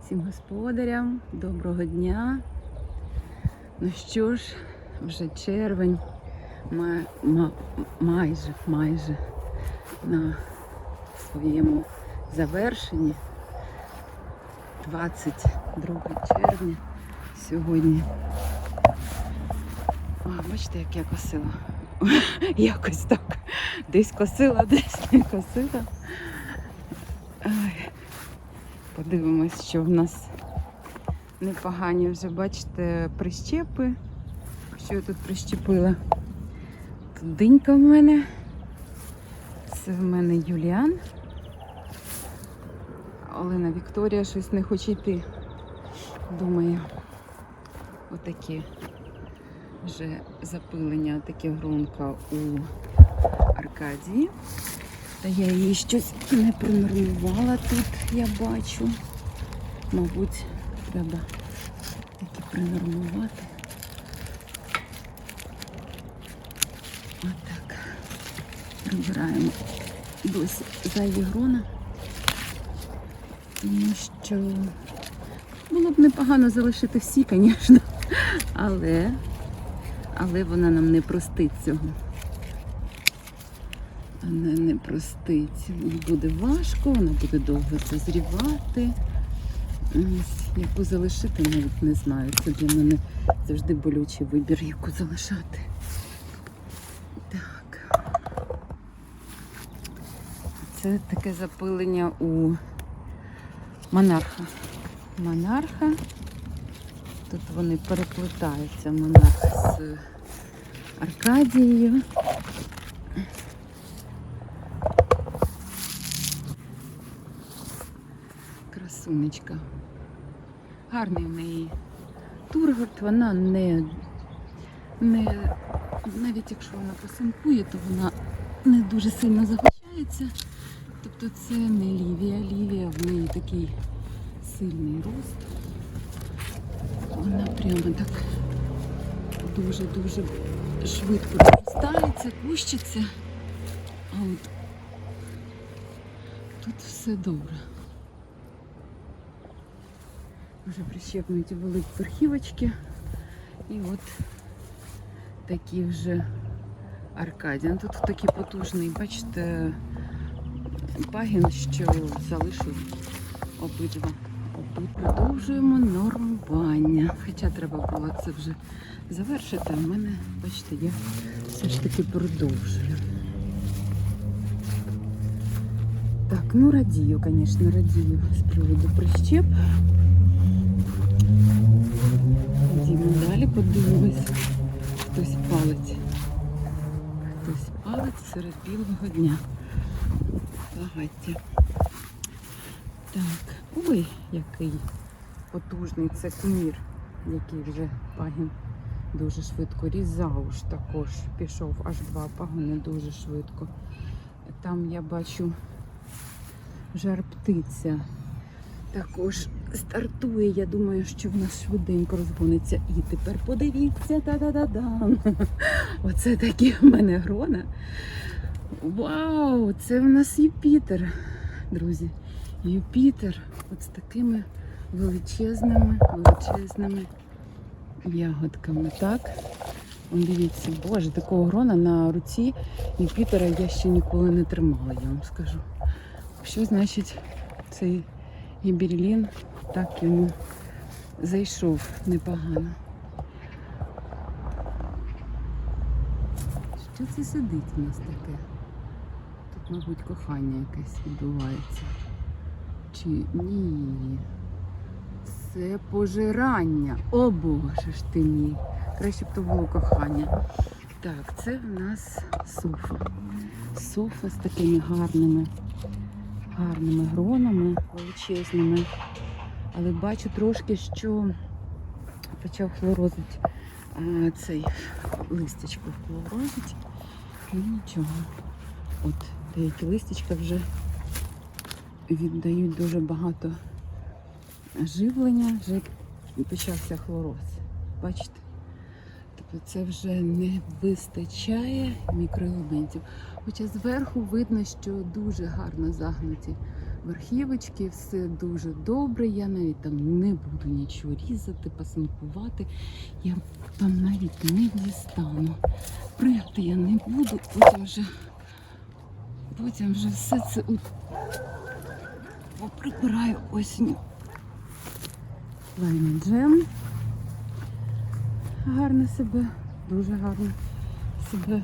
Всім господарям, доброго дня. Ну що ж, вже червень, ма- ма- майже, майже на своєму завершенні. 22 червня сьогодні. О, бачите, як я косила. Якось так. Десь косила, десь не косила. Ай. Подивимось, що в нас непогані вже, бачите, прищепи. Що я тут прищепила? Тут динька в мене. Це в мене Юліан. Олена Вікторія щось не хоче йти. Думаю, отакі вже запилення, таке грунка у Аркадії. Та я її щось не пронормувала тут, я бачу. Мабуть, треба таки принормувати. Отак. Прибираємо досі зайві грона. Тому що було б непогано залишити всі, звісно, але, але вона нам не простить цього. Вона не простить. Буде важко, вона буде довго созрівати. Ось, Яку залишити, навіть не знаю. Це для мене завжди болючий вибір, яку залишати. Так. Це таке запилення у монарха. Монарха. Тут вони переплетаються монарх з Аркадією. Красунечка. Гарний в неї тургорт, вона не, не навіть якщо вона посинкує, то вона не дуже сильно загущається. Тобто це не лівія. Лівія в неї такий сильний рост. Вона прямо так дуже-дуже швидко розростається, кущиться. А от тут все добре. Вже прищепнуті були верхівочки. І от такі вже Аркадіан. Тут такий потужний, бачите, пагін, що залишив обидва. Обид- Продовжуємо нормування. Хоча треба було це вже завершити, а в мене, бачите, я все ж таки продовжую. Так, ну радію, звісно, радію з приводу прищеп. Йдемо далі, подивимось. Хтось палить. Хтось палить серед білого дня. Багаття. Так, ой, який потужний це кумір, який вже пагін дуже швидко різав уж також. Пішов аж два пагони дуже швидко. Там я бачу жар птиця також стартує. Я думаю, що в нас швиденько розгониться. І тепер подивіться, та-да-да-да. Оце такі в мене грона. Вау! Це в нас Юпітер, друзі. Юпітер. От з такими величезними, величезними ягодками. Так? Дивіться, боже, такого грона на руці Юпітера я ще ніколи не тримала, я вам скажу. Що значить цей гіберлін так йому зайшов непогано. Що це сидить у нас таке? Мабуть, кохання якесь відбувається. Чи ні? Це пожирання. О боже ж ти мій. Краще б то було кохання. Так, це в нас софа. Софа з такими гарними, гарними гронами, величезними. Але бачу трошки, що почав хлорозити а, цей листячко хлорозить. Ну нічого. От деякі листячка вже віддають дуже багато живлення, вже почався хлороз. Бачите? Тобто це вже не вистачає мікроелементів. Хоча зверху видно, що дуже гарно загнуті верхівочки, все дуже добре. Я навіть там не буду нічого різати, пасинкувати. Я там навіть не дістану. Пригати я не буду, потім вже, потім вже все це от поприбираю осінню. Лайна джем. Гарно себе, дуже гарно себе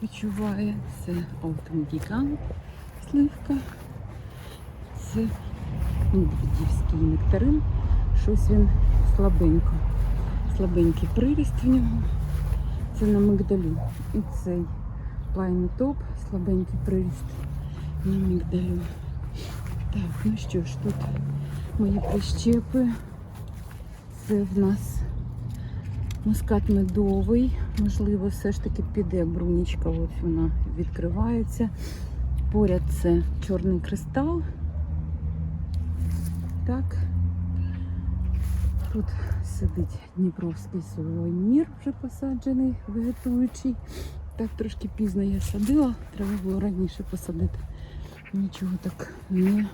почуває. Це Autumn Gigant сливка. Це медведівський нектарин. Щось він слабенько. Слабенький приріст в нього. Це на мигдалю. І цей плайний топ, слабенький приріст на мигдалю. Так, ну що ж, тут мої прищепи. Це в нас мускат медовий. Можливо, все ж таки піде брунічка, ось вона відкривається. Поряд це чорний кристал. Так. Тут сидить Дніпровський сувенір, вже посаджений, вегетуючий. Так трошки пізно я садила, треба було раніше посадити. Нічого так не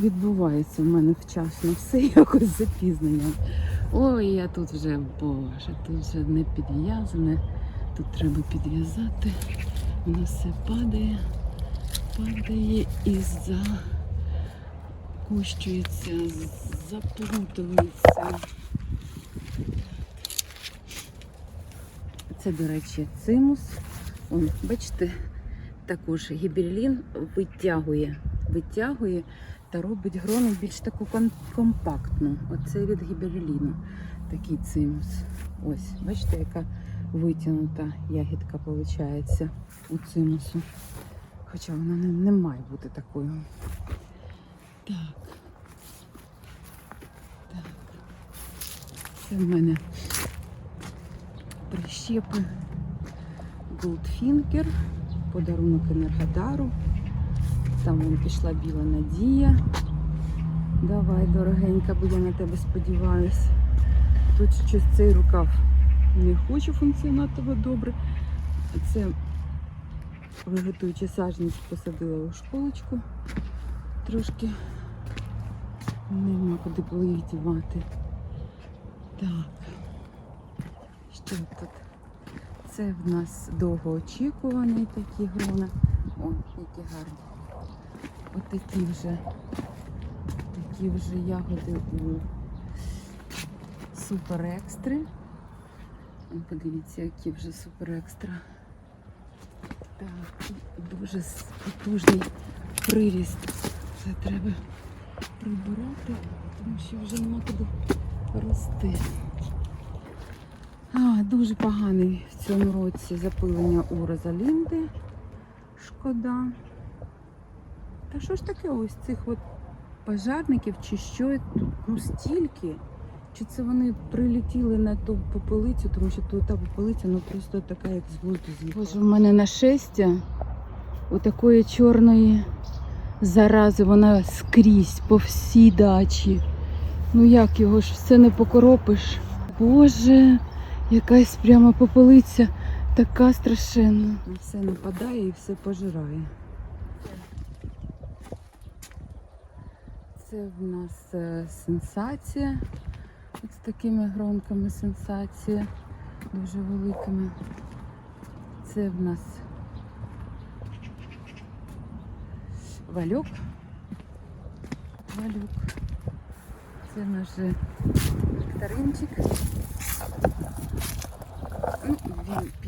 відбувається в мене вчасно. Все якось з. Ой, я тут вже, боже, тут вже не підв'язане. Тут треба підв'язати. Воно все падає, падає і закущується, заплутується. Це, до речі, цимус. Он, бачите, також гіберлін витягує, витягує та робить грону більш таку компактну. Оце від гіберліну такий цимус. Ось, бачите, яка витягнута ягідка виходить у цимусу. Хоча вона не, не має бути такою. Так. Так. Це в мене прищепи Goldfinger, подарунок Енергодару. Там вон пішла біла надія. Давай, дорогенька, бо я на тебе сподіваюся. Тут щось цей рукав не хоче функціонувати добре. Це виготуючи сажність посадила у школочку. Трошки нема куди було їх дівати. Так. Що тут? Це в нас довгоочікуваний такі грона. О, які гарні. Ось такі вже, такі вже ягоди у супер екстри. Подивіться, які вже супер екстра. Так, дуже потужний приріст. Це треба прибирати, тому що вже нема куди рости. А, дуже поганий в цьому році запилення у Розалінди. Шкода. Та що ж таке ось цих от пожарників, чи що тут ну стільки? Чи це вони прилетіли на ту попелицю, тому що тут та попелиця ну просто така, як з глузду. Боже, в мене нашестя у такої чорної зарази, вона скрізь по всій дачі. Ну як його ж все не покоропиш? Боже, якась прямо попелиця така страшенна. Все нападає і все пожирає. Це в нас е, сенсація. От з такими гронками сенсація. Дуже великими. Це в нас валюк. Валюк. Це наш нектаринчик.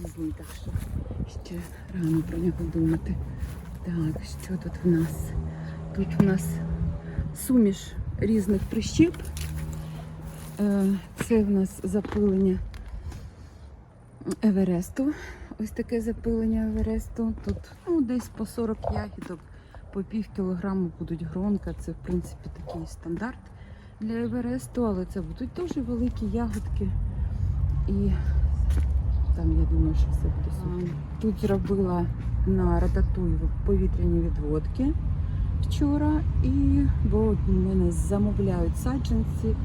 Пізній, так що ще рано про нього думати. Так, що тут в нас? Тут в нас суміш різних прищеп. Е, Це в нас запилення Евересту. Ось таке запилення Евересту. Тут ну, десь по 40 ягідок, по пів кілограму будуть гронка. Це в принципі такий стандарт для Евересту, але це будуть дуже великі ягодки. І там я думаю, що все буде супер. Тут зробила на рататуй повітряні відводки. вчора, і бо в мене замовляють саджанці,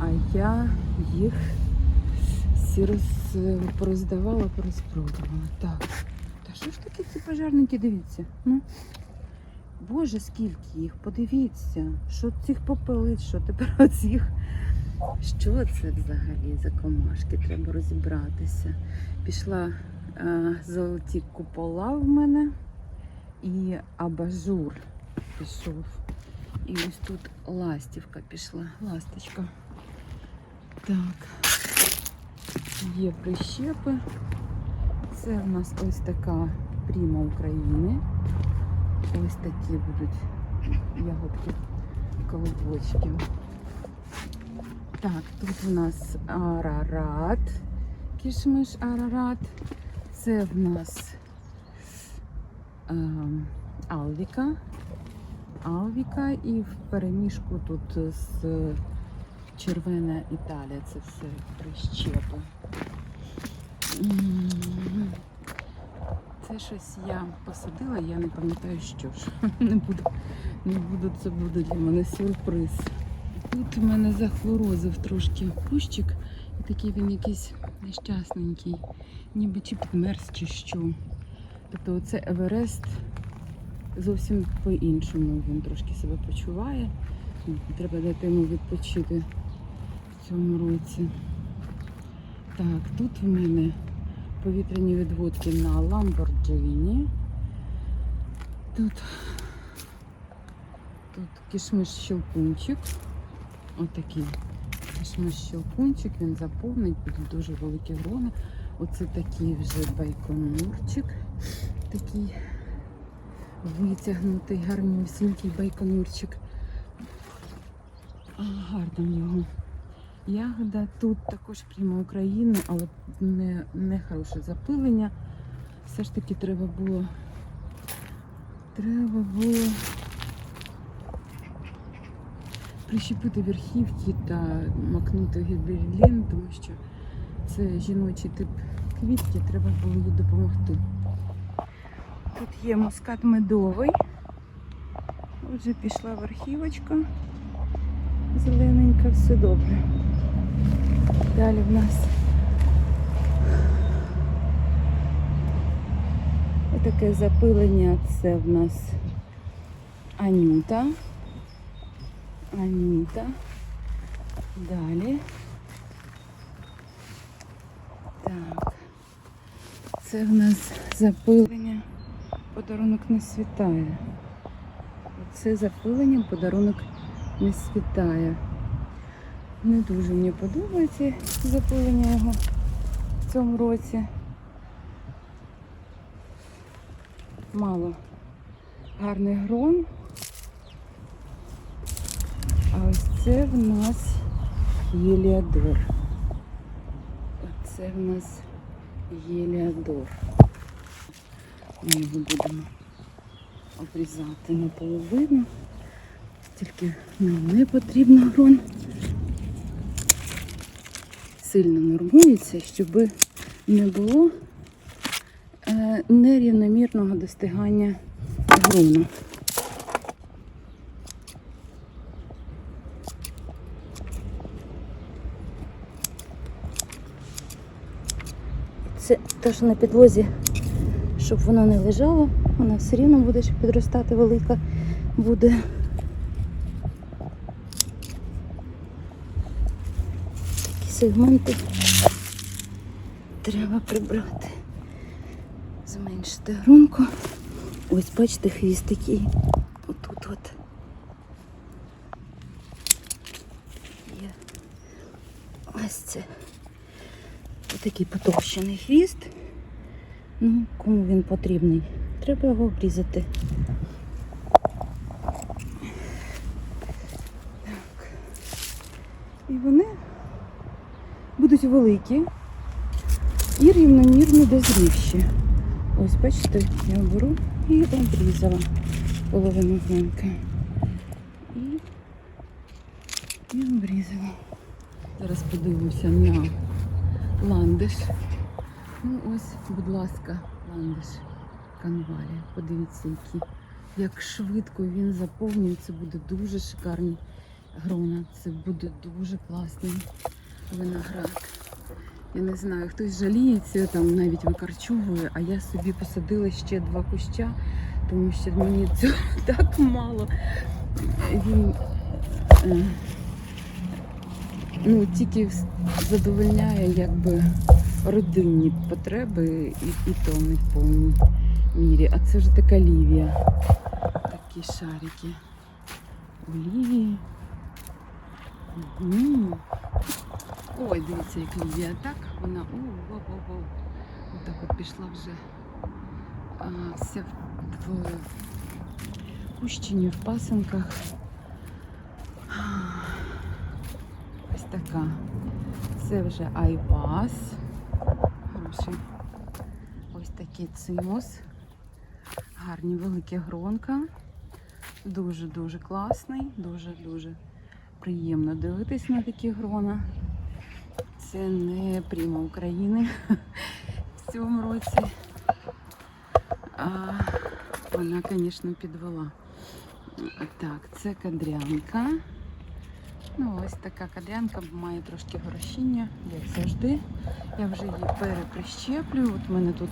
а я їх всі роз, пороздавала, порозпродавала. Так. Та що ж таке ці пожарники, дивіться? Ну, Боже, скільки їх, подивіться, що цих попелить, що тепер оцих. Що це взагалі за комашки? Треба розібратися. Пішла е, золоті купола в мене і абажур пішов. І ось тут ластівка пішла. Ласточка. Так. Є прищепи. Це в нас ось така пріма України. Ось такі будуть ягодки колобочки. Так, тут у нас арарат, кішмиш арарат. Це в нас ем, алвіка. Алвіка і в переміжку тут з червона Італія. Це все прищепи. Це щось я посадила, я не пам'ятаю, що ж. Не буду, не буду, це буде для мене сюрприз. Тут у мене захворозив трошки кущик, і такий він якийсь нещасненький, ніби чи підмерз, чи що. Тобто оце Еверест зовсім по-іншому він трошки себе почуває. Треба дати йому відпочити в цьому році. Так, тут в мене повітряні відводки на Lamborghini. Тут, тут кишмиш щелкунчик. Отакий кишмиш щелкунчик, він заповнить, будуть дуже великі грони. Оце такий вже байконурчик. Такий витягнутий, гарнюсінький байконурчик. А, гарна в нього. Ягода тут також прямо України, але не, не хороше запилення. Все ж таки треба було. Треба було прищепити верхівки та макнути гіберлін, тому що це жіночий тип квітки, треба було їй допомогти. Тут є мускат медовий. Отже, пішла верхівочка. Зелененька, все добре. Далі в нас таке запилення. Це в нас Анюта. Анюта. Далі. Так. Це в нас запилення. Подарунок не світає. Це запилення, подарунок не світає. Не дуже мені подобається запилення його в цьому році. Мало гарний грон. А ось це в нас Єліадор. Оце в нас Єліадор. Ми його будемо обрізати наполовину. Тільки нам не потрібно грон. Сильно нормується, щоб не було е, нерівномірного достигання грону. Це теж на підлозі, щоб воно не лежало, вона все рівно буде ще підростати велика буде. Такі сегменти треба прибрати, зменшити грунку. Ось бачите, хвіст такий. Отут от. Є. Ось це. Такий потовщений хвіст. Ну, кому він потрібний? Треба його обрізати. Так. І вони будуть великі і рівномірно дозрівші. Ось, бачите, я беру і обрізала половину гномки. І, обрізала. Зараз подивимося на ландиш. Ну ось, будь ласка, ландиш канвалі. Подивіться, які як швидко він заповнюється, буде дуже шикарні грона. Це буде дуже класний виноград. Я не знаю, хтось жаліється, там навіть викарчовує, а я собі посадила ще два куща, тому що мені цього так мало. Він е, ну, тільки задовольняє якби родинні потреби і, і то не в повній мірі. А це ж така лівія. Такі шарики. Олівії. Ой, дивіться, як лівія. Так, вона о, о, о, о. Отак от пішла вже а, вся в, в кущині, в пасинках. Ось така. Це вже айвас. Хороший. Ось такий цимус. Гарні великі гронка. Дуже-дуже класний, дуже-дуже приємно дивитись на такі грона. Це не прямо України в цьому році. А вона, звісно, підвела. Так, це кадрянка. Ну, ось така кадрянка має трошки горошіння, як завжди. Я вже її переприщеплюю. От у мене тут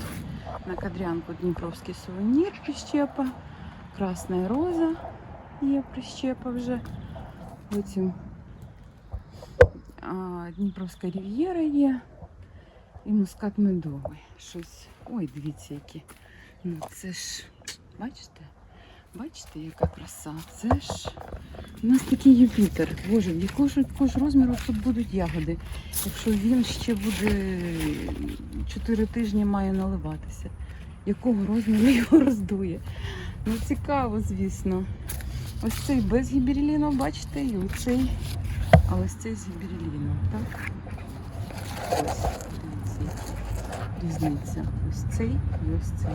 на кадрянку Дніпровський сувенір прищепа. Красна роза є прищепа вже. Потім а, Дніпровська рів'єра є. І мускат медовий. Щось. Ой, дивіться, які. Ну це ж, бачите? Бачите, яка краса? Це ж у нас такий Юпітер. Боже, якого ж, розміру тут будуть ягоди? Якщо він ще буде 4 тижні має наливатися. Якого розміру його роздує? Ну цікаво, звісно. Ось цей без гібереліну, бачите, і оцей, а ось цей з гібереліном, так? Ось, дивіться, різниця. Ось цей і ось цей.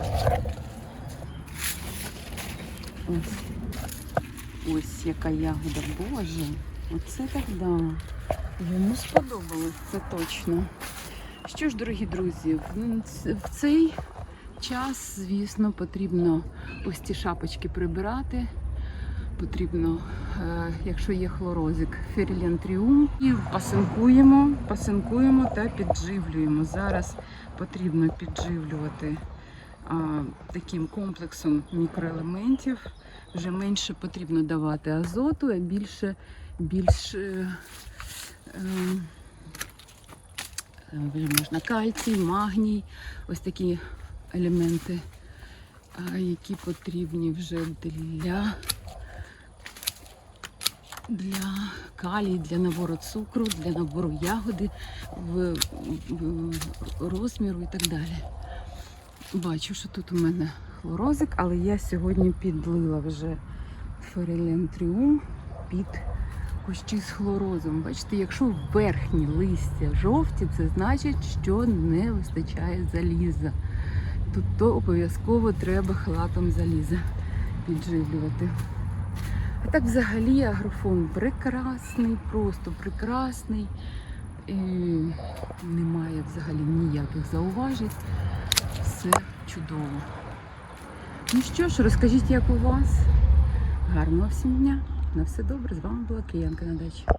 Ось. Ось яка ягода, боже. Оце так да. Йому сподобалось, це точно. Що ж, дорогі друзі, в цей час, звісно, потрібно ось ці шапочки прибирати. Потрібно, е, якщо є хлорозик, ферілентріум. І пасинкуємо, пасинкуємо та підживлюємо. Зараз потрібно підживлювати таким комплексом мікроелементів. Вже менше потрібно давати азоту, а більше, більше е, е, можна кальцій, магній, ось такі елементи, які потрібні вже для, для калій, для набору цукру, для набору ягоди, в, в розміру і так далі. Бачу, що тут у мене хлорозик, але я сьогодні підлила вже ферілентріум під кущі з хлорозом. Бачите, якщо верхні листя жовті, це значить, що не вистачає заліза. Тут то обов'язково треба халатом заліза підживлювати. А так взагалі агрофон прекрасний, просто прекрасний. І немає взагалі ніяких зауважень. Все чудово. Ну що ж, розкажіть, як у вас? Гарного всім дня. На все добре. З вами була Киянка на дачі.